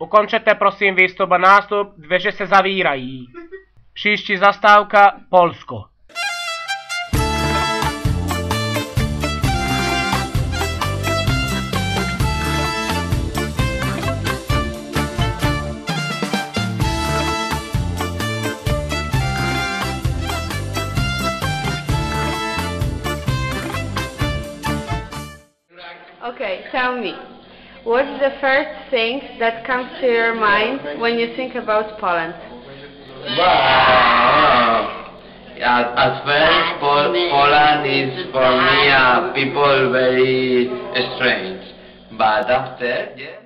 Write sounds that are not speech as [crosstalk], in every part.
Ukončete prosím výstup a nástup, dveře se zavírají. Příští zastávka Polsko. Okay, tell me, what's the first thing that comes to your mind when you think about Poland? Wow. At, at first, Pol- Poland is for me uh, people very strange, but after, yes.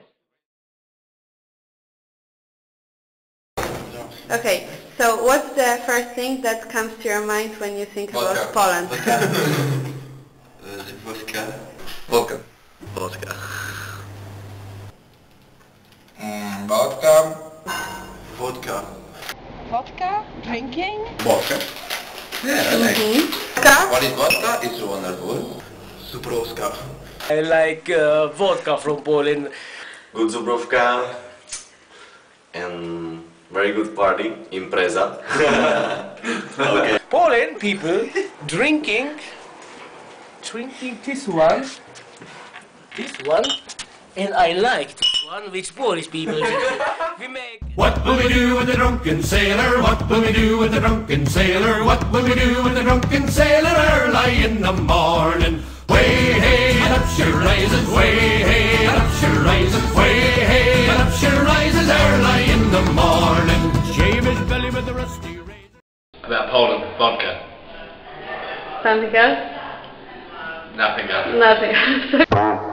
Okay, so what's the first thing that comes to your mind when you think about Vodka. Poland? Vodka. [laughs] Vodka. Vodka. Mm, vodka. Vodka. Vodka, drinking. Vodka. Yeah, I like Vodka? What is vodka? It's wonderful. Suprovska. I like uh, vodka from Poland. good Zubrovka and very good party, impreza. [laughs] okay. Poland people drinking, drinking this one, this one, and I liked one, which Polish people drink. [laughs] we make. What will we do with the drunken sailor? What will we do with the drunken sailor? What will we do with the drunken sailor early in the morning? Way hey and up she rises, way hey and up she rises, way hey and up she rises early in the morning. Shave his belly with a rusty razor. About Poland, vodka. Something else? Nothing else. Nothing. Uh, [laughs]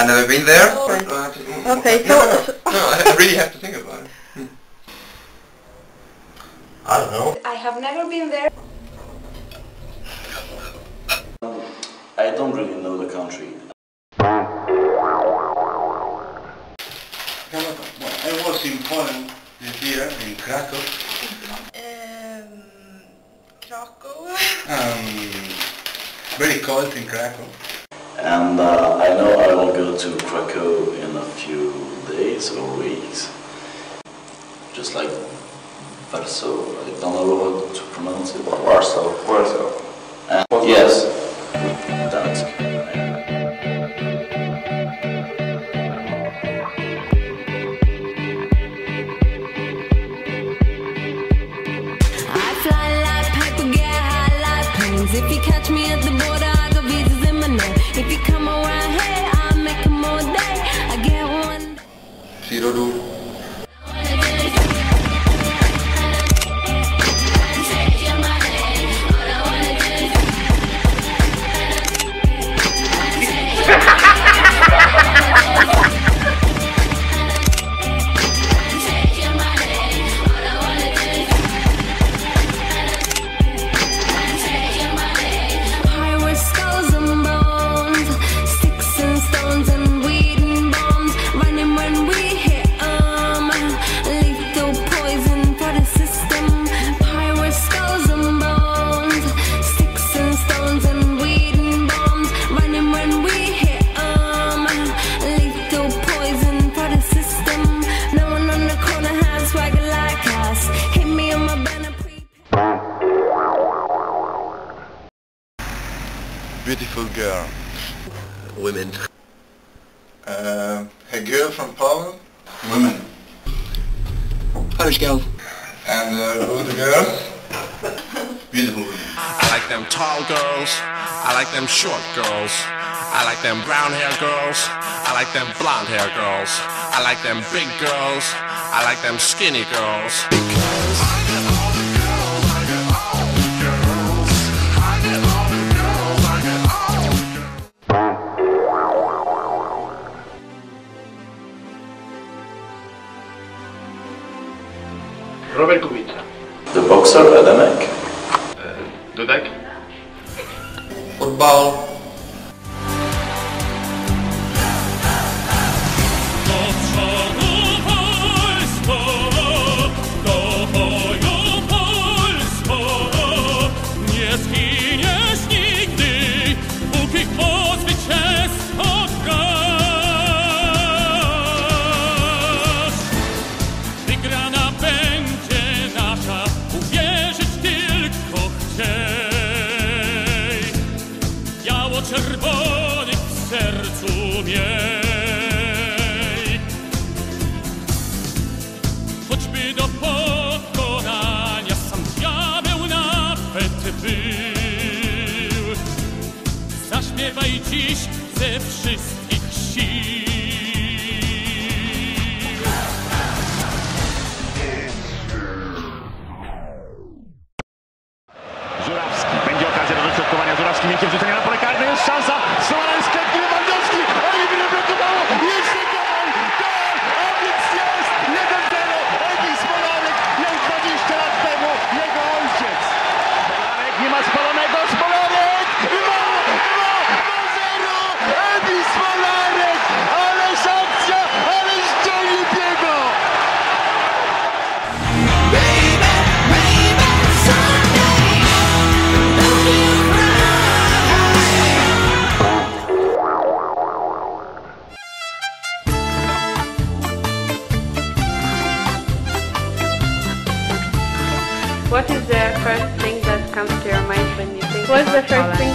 I've never been there. [laughs] Okay, so- [laughs] No, no, [laughs] no, I really have to think about it. Hmm. I don't know. I have never been there. I don't really know the country. Well, I was in Poland this year, in Krakow. Krakow. Um, very cold in Krakow. And uh, I know I will go to Krakow in a few days or weeks. Just like Warsaw, I don't know how to pronounce it. Warsaw. Warsaw. And yes, that's I fly like paper, get high like planes. If you catch me at the border, I. If you come around here, 'em all day. I get one. Sirodu. Beautiful girl. Women. Uh, a girl from Poland. Women. Polish girl. And uh, who are the girls? Beautiful women. I like them tall girls. I like them short girls. I like them brown hair girls. I like them blonde hair girls. I like them big girls. I like them skinny girls. Robert Kubica. the boxer Adamek. Dudek. Football. Dziś ze wszystkich the first thing